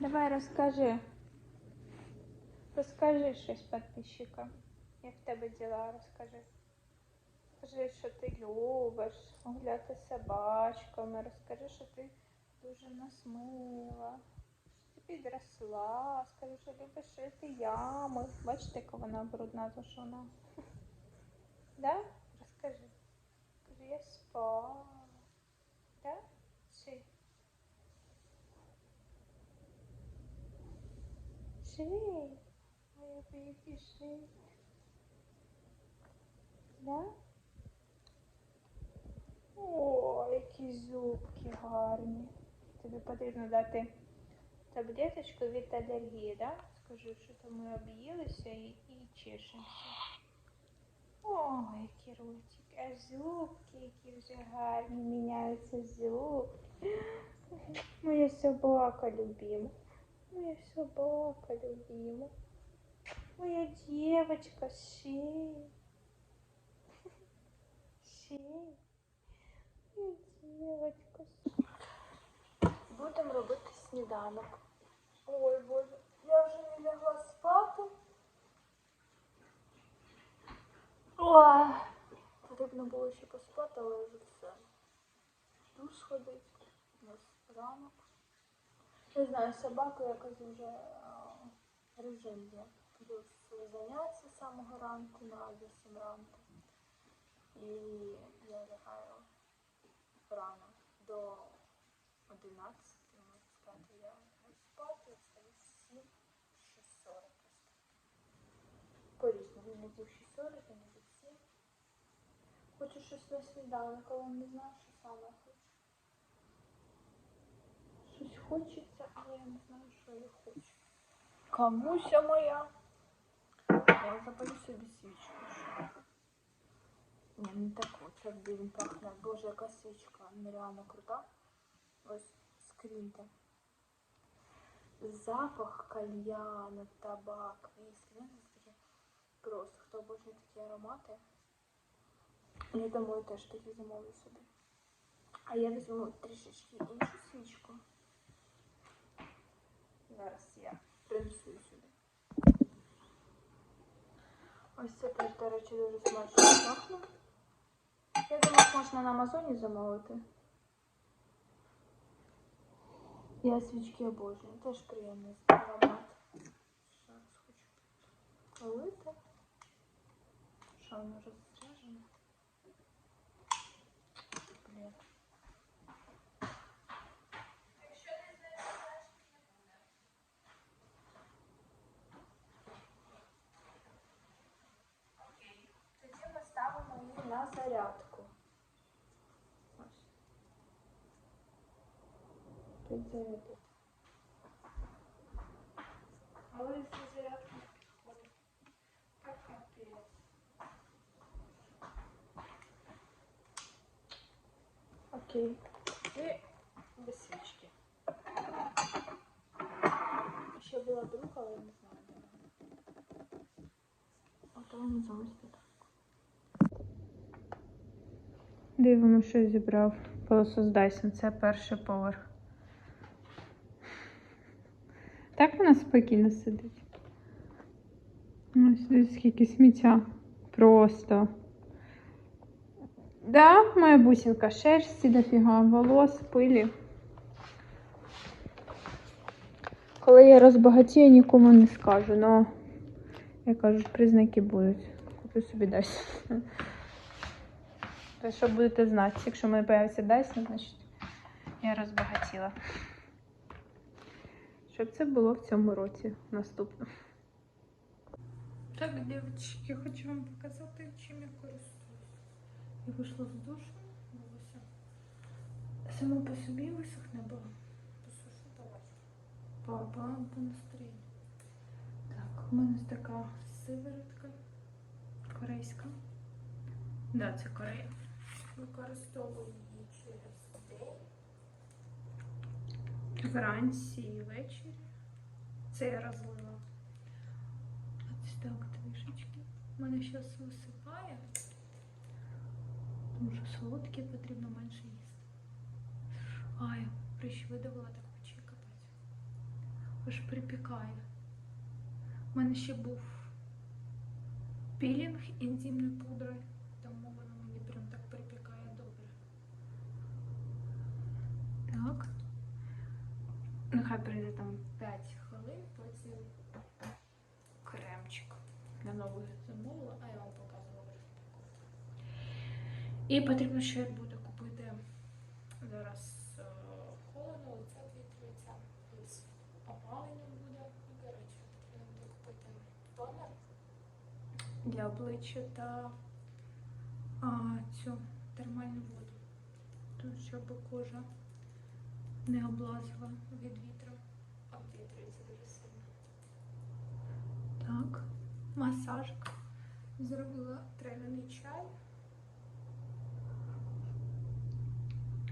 Давай розкажи. Розкажи щось підписчикам. Як в тебе діла, розкажи. Скажи, що ти любиш гуляти собачками. Розкажи, що ти дуже насмила. Що ти підросла. Скажи, що любиш шити ями. Бачите, яка вона брудна, то що. Да? Розкажи. Скажи, я спала. Да? Чи? Шей. Моя бейбі шей. Да? О, які зубки гарні. Тобі потрібно дати таблеточку від алергії, да? Скажи, що то ми об'їлися і, і чешемося. О, які ротик, а зубки, які вже гарні, міняються зубки. Моя собака любима. Моя собака любима. Моя девочка Ши. Ши. Моя девочка Будемо робити сніданок. Ой, Боже, я вже не лягла спати. Ой, потрібно було ще поспати, але вже все. Душ сходить, у нас ранок. Не знаю, собака якось вже режим є. Плюс заняття з самого ранку на 8 ранку. І я лягаю рано до 11, можна сказати, я лягаю спати, встаю в 7, 6.40 просто. По-різному, іноді в 6.40, іноді в 7. Хочу щось на сніданок, але не знаю, що саме хочу. Щось хочеться, але я не знаю, що я хочу. Камуся моя. Я запалю собі свічку. Ні, не таку, це він пахне. Боже, яка свічка, нереально крута. Ось скріньте. Запах кальяну, табак, віскі. Ну, просто. Хто обожнює такі аромати? Я думаю, теж такі замовлю собі. А я візьму трішечки іншу свічку. Зараз я принесу сюди. Ось це теж, до речі, дуже смачно пахне. Я думаю, можна на Амазоні замовити. Я свічки обожнюю. Теж приємний аромат. Зараз хочу полити. Що воно розряджено? Блін. Тоді ми ставимо її на зарядку. Ось. Підзарядити. Але якщо зарядка підходить, так капець. Окей. І без свічки. Ще була друга, але не знаю, вона. Ото вона залишиться так. Дивимо, що зібрав пилосос Dyson. Це перший поверх. Так вона спокійно сидить. Ось дивись, скільки сміття. Просто. Да, моя бусинка шерсті дофіга, волос, пилі. Коли я розбагатію, нікому не скажу, но я кажу, признаки будуть. Куплю собі Dyson. То що будете знати, якщо мене появиться Dyson, значить я розбагатіла. Щоб це було в цьому році наступно. Так, дівчатки, хочу вам показати, чим я користуюсь. Я вийшла з душу, волосся. Само по собі висохне було. Посушу давай. Папа, до настроєння. Так, у мене така сиворотка корейська. Да, це Корея. Використовую Вранці і ввечері. Це я розлила. Ось так трішечки. У мене зараз висипає. Тому що солодке потрібно менше їсти. Ай, прищ видавила так печі капець. Аж припікає. У мене ще був пілінг інтимною пудрою, тому воно мені прям так припікає добре. Так. Нехай прийде там 5 хвилин, потім кремчик для нових замовила, а я вам показувала вже. І потрібно ще буде купити зараз е, холодно, лице вітриться, з опаленням буде. І, коротше, потрібно буде купити тонер для обличчя та а, цю термальну воду. Тут щоб кожа не облазила від вітру. Так, масажик. Зробила трав'яний чай.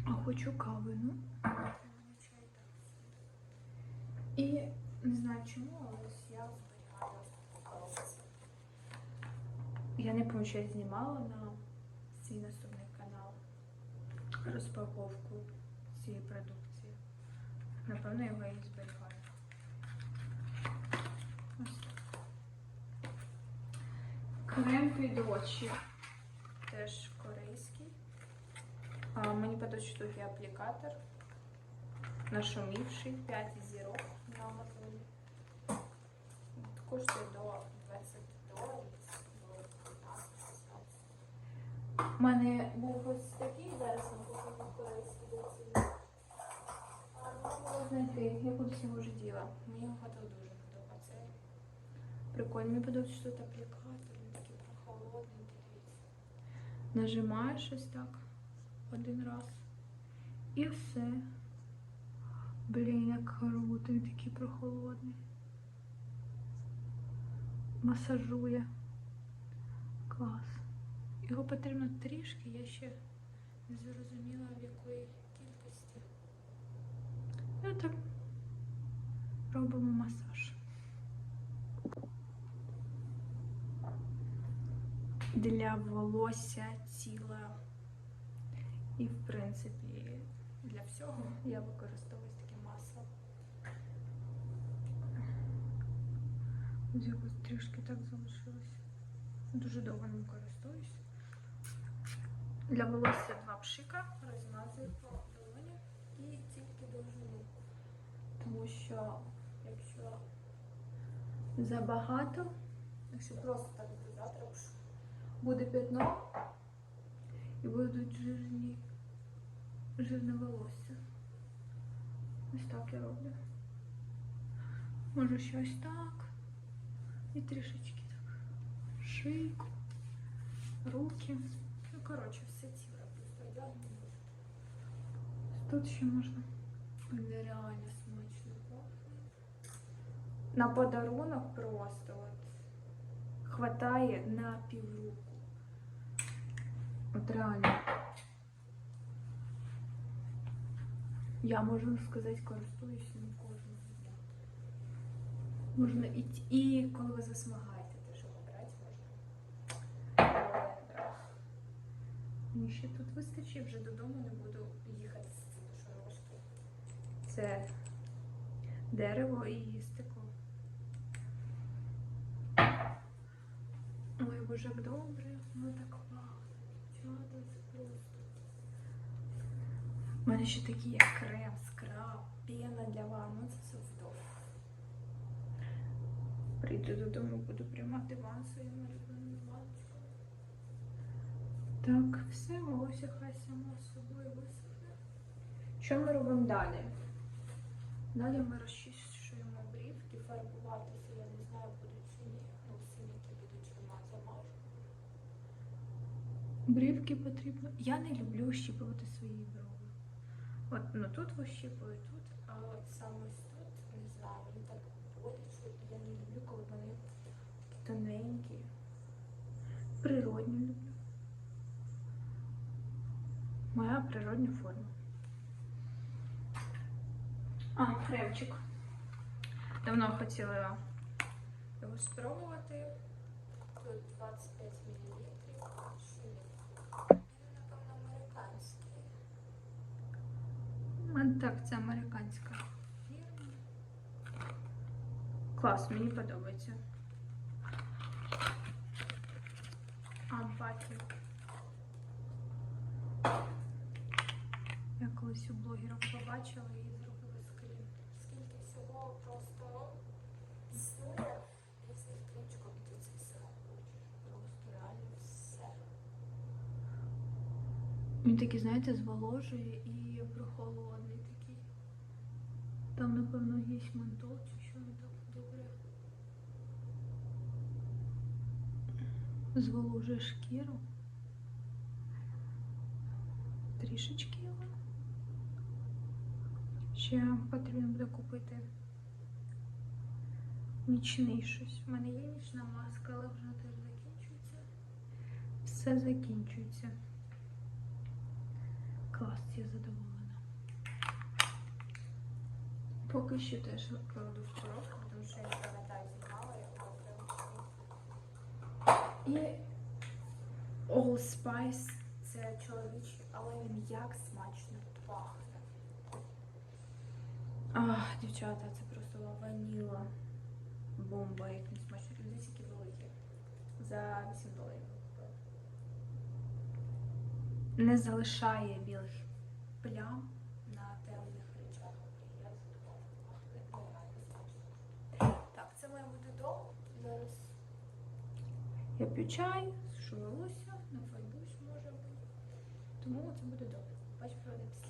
А хочу кави, ну. І не знаю чому, але я зберігаю ось. Я не пам'ятаю, що я знімала на свій наступний канал розпаковку цієї продукції. Напевно, його і зберігаю. Ось так. Крем під очі. Теж корейський. А, мені подобається, тут аплікатор. Нашумівший 5 зірок на Амазоні. Коштує до 20 доларів. до 15-16. У мене був ось такий, зараз вам покажу корейський доцільний. А знайти, я кудись його вже діла. Мені його дуже подобається. Прикольно, мені подобається, що тут аплікатор, він такий прохолодний, дивіться. Нажимаєш ось так один раз. І все. Блін, як круто, він такий прохолодний. Масажує. Клас. Його потрібно трішки, я ще не зрозуміла в якої кількості. Ну так робимо масаж. Для волосся тіла і, в принципі, для всього я використовую таке масло. Ось якось трішки так залишилось. Дуже довго ним користуюсь. Для волосся два пшика розмазую по долоні і тільки довжину. Тому що якщо забагато, якщо просто так завтра буде пятно і будуть жирні, жирне волосся. Ось так я роблю. Можу ще ось так. І трішечки так. Шийку, руки. Ну, коротше, все тіло просто я. Тут ще можна. Нереально смачно. На подарунок просто от хватає на півруку. От реально. Я можу сказати, користуюсь ним кожного дня. Можна і, і коли ви засмагаєте, теж його брати можна. Мені ще тут вистачить, вже додому не буду їхати з цим душоножки. Це дерево і стекло. Ой, боже, як добре, воно так пахне. У мене ще такі є крем, скраб, пена для ванни. Ну, це все вдов. Прийду додому, буду приймати ванну своїм улюбленою ванночкою. Так, все, волосся хай само собою висохне. Що ми робимо далі? Далі ми розчищуємо брівки, фарбуватися, я не знаю, будуть чи ні. Ну, синіки будуть чи ма замажу. Брівки потрібно. Я не люблю щіпувати свої брови. От ну тут вищіпую, тут, а от саме тут, не знаю, мені так боляче. Я не люблю, коли вони такі тоненькі. Природні люблю. Моя природня форма. А, кремчик. Давно хотіла його спробувати. Тут 25 мл. Він, напевно, американський. А, Так, це американська. Клас, мені подобається. Ампаті. Я колись у блогерів побачила і зробила скрін. Скільки всього просто існує різних ключиків, де це все. Просто реально все. Він такий, знаєте, зволожує і такий. Там, напевно, є ментол чи що він так добре. Зволожує шкіру. Трішечки його. Ще потрібно буде купити нічний щось. У мене є нічна маска, але вже теж закінчується. Все закінчується. Клас, я задоволена. Поки що теж кладу в коробку, тому що я не пам'ятаю, знімала його І All Spice це чоловічий, але він як смачно пахне. Ах, дівчата, це просто ваніла. Бомба, як він смачно. Дивіться, які великі. За 8 доларів. купила. Не залишає білих плям на темних речах. Я задоволена. Пахне нереально смачно. Так, це має бути дом. Зараз я п'ю чай, сушу волосся, на файбусь може бути. Тому це буде добре. Бачу, після.